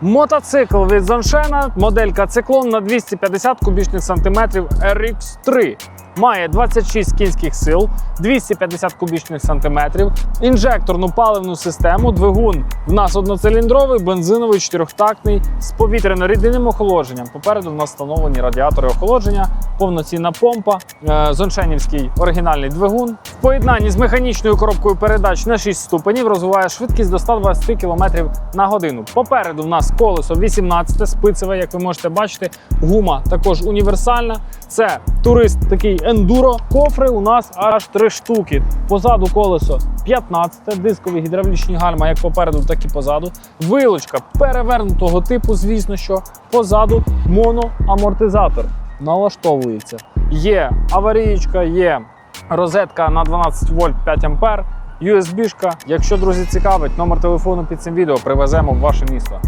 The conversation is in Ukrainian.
Мотоцикл від Зоншена, моделька циклон на 250 кубічних сантиметрів RX3. Має 26 кінських сил, 250 кубічних сантиметрів, інжекторну паливну систему, двигун в нас одноциліндровий, бензиновий, чотирьохтактний з повітряно-рідинним охолодженням. Попереду в нас встановлені радіатори охолодження, повноцінна помпа, е, зоншенівський оригінальний двигун. В поєднанні з механічною коробкою передач на 6 ступенів розвиває швидкість до 120 км на годину. Попереду в нас колесо 18 спицеве, як ви можете бачити. Гума також універсальна. Це турист такий ендуро. Кофри у нас аж три штуки. Позаду колесо 15, дискові гідравлічні гальма, як попереду, так і позаду. Вилочка перевернутого типу, звісно, що позаду моноамортизатор налаштовується. Є аварієчка, є розетка на 12 вольт 5 ампер. USB-шка. Якщо друзі цікавить, номер телефону під цим відео привеземо в ваше місто.